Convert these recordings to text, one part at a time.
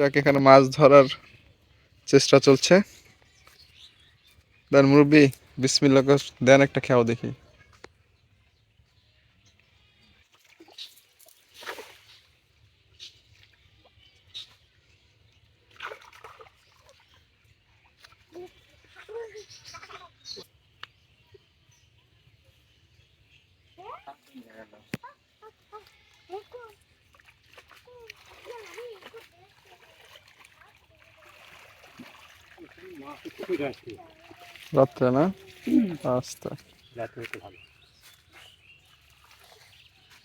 যাক এখানে মাছ ধরার চেষ্টা চলছে। দেন মুরব্বী বিসমিল্লা দেন একটা খেয়াও দেখি। রাত্রে না? আচ্ছা।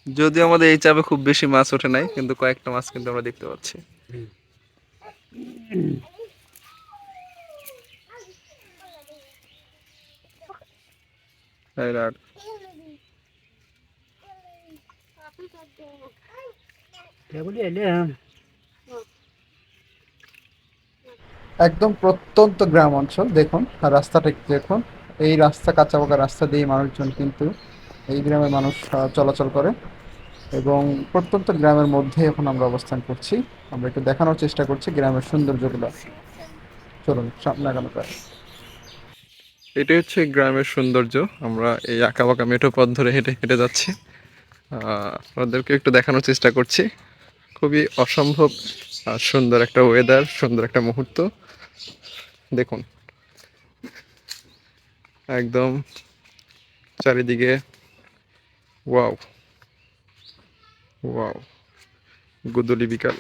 যদিও আমাদের এই চাপে খুব বেশি মাছ ওঠে নাই, কিন্তু কয়েকটা মাছ কিন্তু আমরা দেখতে পাচ্ছি। এই একদম প্রত্যন্ত গ্রাম অঞ্চল, দেখুন, আর রাস্তাটা দেখুন। এই রাস্তা, কাঁচা পাকা রাস্তা দিয়ে মানুষজন কিন্তু এই গ্রামের মানুষ চলাচল করে। এবং প্রত্যন্ত গ্রামের মধ্যে এখন আমরা অবস্থান করছি। আমরা একটু দেখানোর চেষ্টা করছি গ্রামের সৌন্দর্যগুলো। চলুন, সামনে আগানো যায় এটাই হচ্ছে গ্রামের সৌন্দর্য। আমরা এই আঁকা বাঁকা মেঠো পথ ধরে হেঁটে হেঁটে যাচ্ছি। আপনাদেরকে একটু দেখানোর চেষ্টা করছি। খুবই অসম্ভব আর সুন্দর একটা ওয়েদার সুন্দর একটা মুহূর্ত। দেখুন। একদম চারিদিকে ওয়াও ওয়াও গুদলি বিকাল।